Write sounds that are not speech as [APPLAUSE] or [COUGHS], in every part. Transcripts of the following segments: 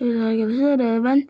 Evet arkadaşlar e, ben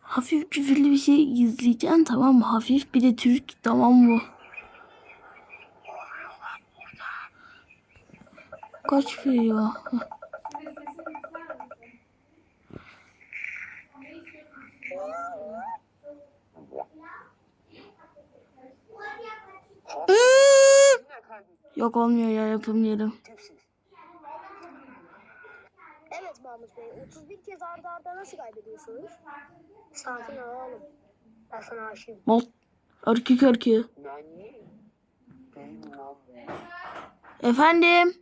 hafif küfürlü bir şey izleyeceğim tamam mı? Hafif bir de Türk tamam mı? Kaç veriyor? Yok olmuyor ya yapamıyorum. Mahmut Bey, 31 kez arda arda nasıl kaybediyorsunuz? Sakin ol oğlum. Ben sana aşığım. Bol erkek erkeğe. Efendim?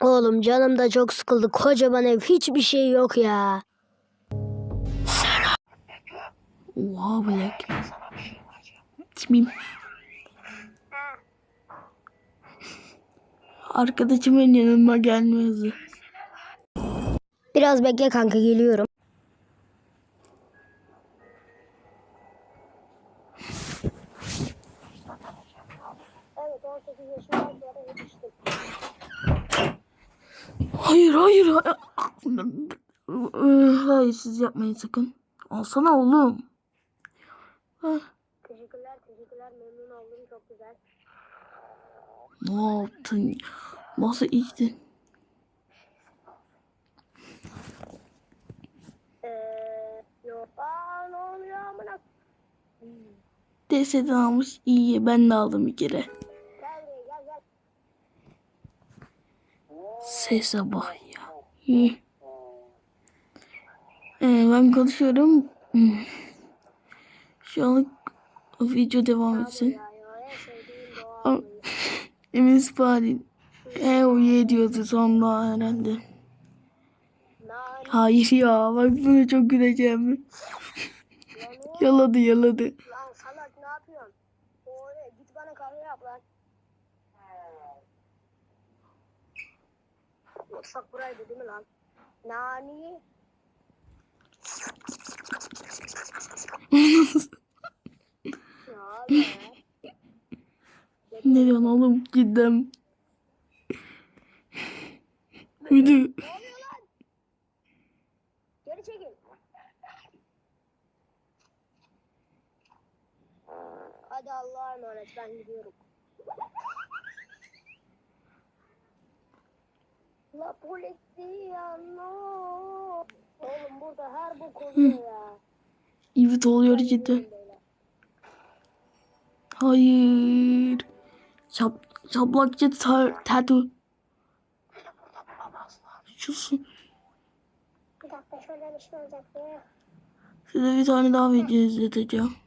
Oğlum canım da çok sıkıldı. Kocaman ev hiçbir şey yok ya. Oha Black. İsmim. Arkadaşımın yanıma gelmezi. Biraz bekle kanka geliyorum. Evet 18 yaşından sonra yetiştim. Hayır hayır. hayır. Hayır siz yapmayın sakın. Alsana oğlum. Teşekkürler teşekkürler memnun oldum çok güzel. Ne yaptın? Nasıl içtin? Eee yok. Aa ne oluyor amına? DS'den almış. İyi ben de aldım bir kere. Sese bak ya. İyi. Ee, ben konuşuyorum. Şu anlık video devam etsin. [LAUGHS] Emin Spalin. E o ye diyordu sonra herhalde. Hayır ya bak bunu çok güleceğim. [LAUGHS] Yaladı yaladı. Ne yapıyorsun? Oraya git bana kahve yap lan. Mutfak buraydı değil mi lan? Nani? Ya abi. ne diyorsun oğlum cidden. Müdür. Ne oluyor lan? Geri çekil. Hadi Allah'a emanet ben gidiyorum. La polizia no. Oğlum burada her bu oluyor ya. Evet oluyor cidden. Hayır. Şap, şaplakçı tar, tatu. Şusun. Bir dakika şöyle bir şey olacak ya. Size bir tane daha video izleteceğim. [LAUGHS]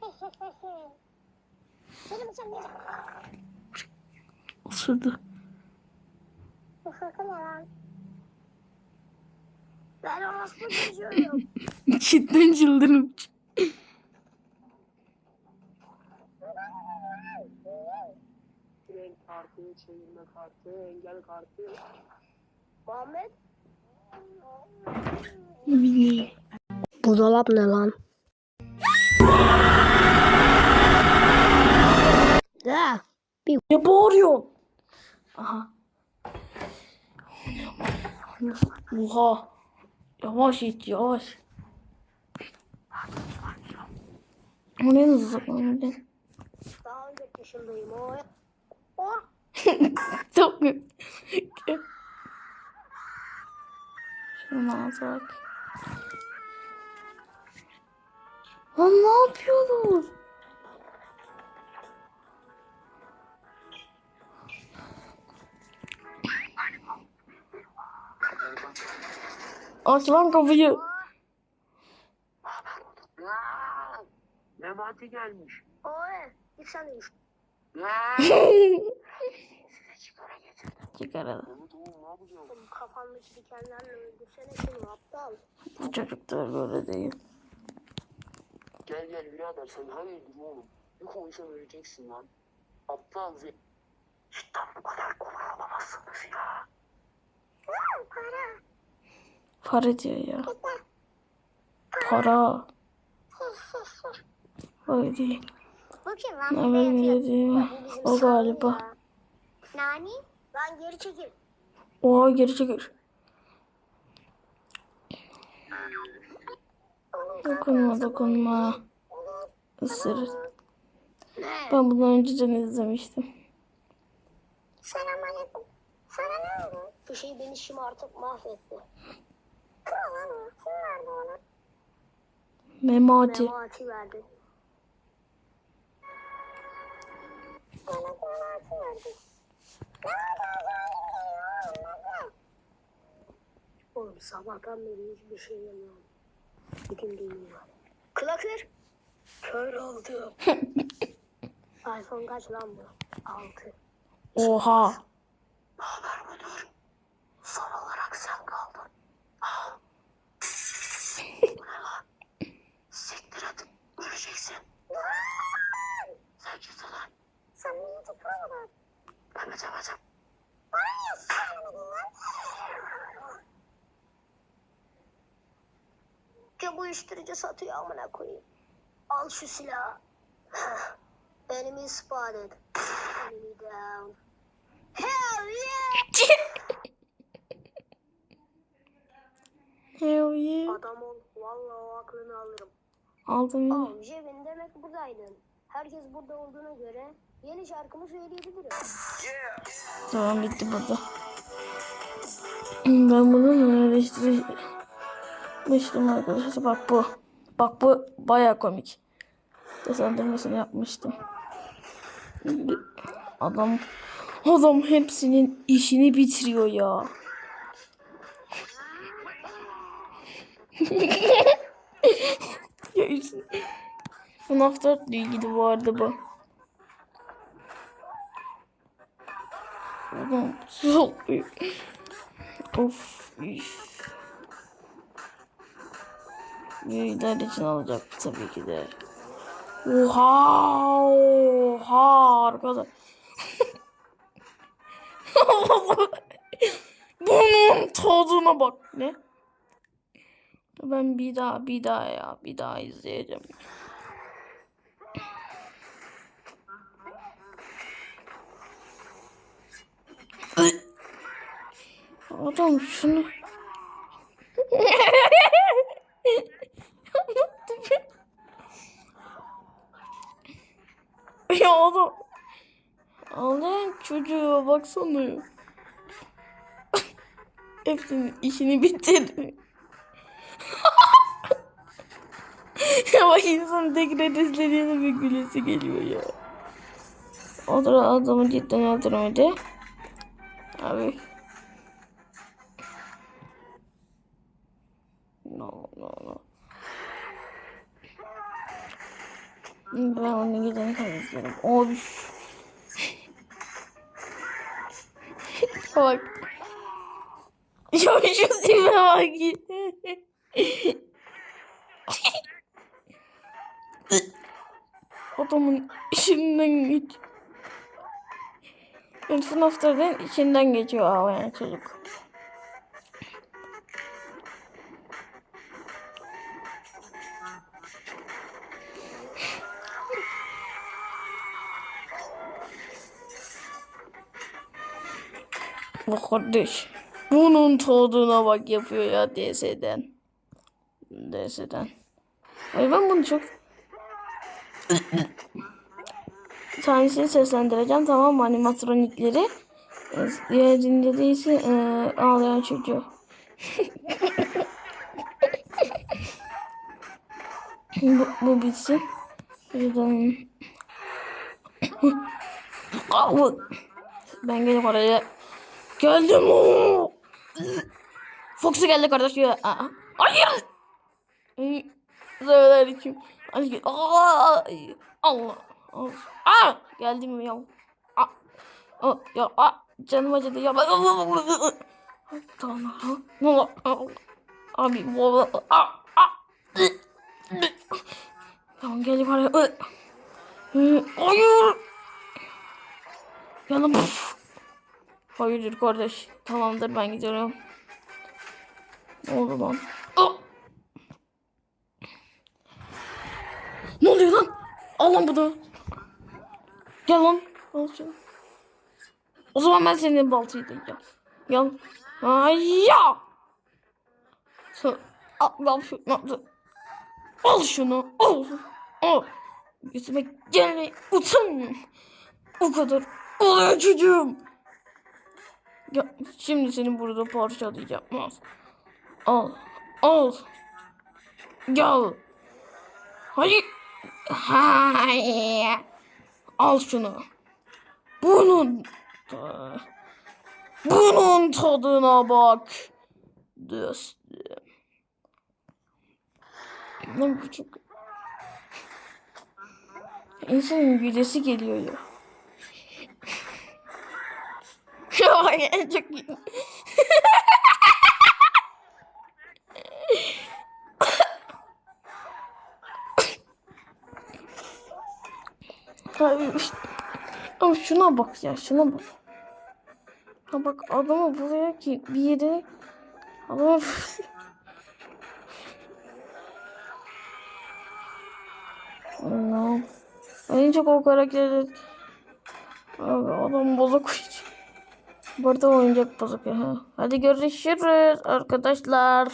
Bu ne lan? Ben orospu çocuğuyum. [LAUGHS] Cidden çıldırmış. Kartı, çevirme kartı, engel kartı. Muhammed? Bu dolap ne lan? Ya, bir Ne bağırıyor? Aha. Oha. Yavaş it yavaş. O ne hızlı daha önce yaşındayım o. [LAUGHS] Çok? Şunu alsak. Lan ne yapıyorsunuz? Aç lan kapıyı. Memati gelmiş. o ne? [LAUGHS] Git sen de düş. Aa, Çıkar hadi. Mehmet oğlum ne yapacağım? Oğlum kafandaki dikenlerle öldürsene şunu aptal. Bu çocuklar böyle değil. Gel gel birader sen hayırdır oğlum? Bir konuşan öleceksin lan. Aptal ze... Cidden bu kadar kolay olamazsınız ya. Para. Para diyor ya. Para. Öyle değil. Bakayım Ne lan. böyle diyor. O galiba. Nani? Lan geri çekil. Oha geri çekil. Dokunma dokunma. Isırır. Ne? Ben bunu önceden izlemiştim. Selamünaleyküm. Sana ne oldu? Bu şey beni şımartıp mahvetti. Kim lan Kim verdi onu? Memati. Memati verdi. Oğlum sabahtan beri hiçbir şey yemiyorum. Bugün değil Klakır. Kör oldu. [LAUGHS] iPhone kaç lan bu? 6. Oha. Ne haber müdür? Son olarak sen kaldın. Ah. Bu ne lan? Siktir et. Öleceksin. Sen kimsin lan? Sen beni tutuklamadın. Ben bitemeyeceğim. Ki bu uyuşturucu satıyor amına koyayım. Al şu silahı. Enemy spotted. Enemy down. Hell yeah! Hell yeah. Adam ol. Vallahi o aklını alırım. Aldım. Oğlum Jevin demek buradaydın. Herkes burada olduğuna göre yeni şarkımı söyleyebilirim. Tamam bitti burada. Ben bunu eleştirmiştim arkadaşlar. Bak bu. Bak bu baya komik. Seslendirmesini yapmıştım. Adam adam hepsinin işini bitiriyor ya. [LAUGHS] ya işte- FNAF 4 ile ilgili bu arada bu. Adam büyük. Of. Büyükler için alacak tabii ki de. Oha. Oha arkadaş. [LAUGHS] Bunun tadına bak. Ne? Ben bir daha bir daha ya bir daha izleyeceğim. Adam şunu. [LAUGHS] ya adam. Allah'ın çocuğa baksana. Hepsinin işini bitirdi. [LAUGHS] ya bak insan tekrar izlediğinde bir gülesi geliyor ya. O da adamı cidden öldürmedi. Abi. Ben onu gidene kadar izlerim. Abi. bak. Ya şu tipe bak. Adamın işinden geç. Yani sınıfların içinden geçiyor ağlayan çocuk. Bak kardeş. Bunun tadına bak yapıyor ya DS'den. DS'den. Ay ben bunu çok... [COUGHS] tanesini seslendireceğim tamam mı animatronikleri. Diğerinde değilse e, ağlayan çocuğu. bu, bu bitsin. Buradan... [COUGHS] Ben gelip oraya geldim. Fox'u geldi kardeş ya. Aa, hayır. Selamünaleyküm. Allah. Aa, geldim ya. Aa, aa, ya aa, canım acıdı ya. Tamam. Ne olur. Abi bu aa, aa. Tamam gel yukarı. Hayır. Yanım. Hayırdır kardeş. Tamamdır ben gidiyorum. Ne oldu lan? Aa! Ne oluyor lan? Al lan bunu. Gel lan. Al şunu. O zaman ben senin baltayı diyeceğim. Gel. Ay ya. Sen, Al, yapıyor? Ne yaptı? Al şunu. Al. Al. Yüzüme gelme. Utan. O kadar. Oluyor çocuğum. Şimdi seni burada parçalayacağım. Al. Al. Al. Gel. Hayır. Hayır. Al şunu. Bunun bunun tadına bak. Dostum. Ne çok... İnsanın gülesi geliyor ya. Ya çok iyi. Ama şuna bak ya şuna bak. Ha bak adamı buraya ki bir yere adamı [LAUGHS] Allah'ım. En çok o karakterler Abi adam bozuk. Burada oyuncak bozuk. Hadi görüşürüz arkadaşlar.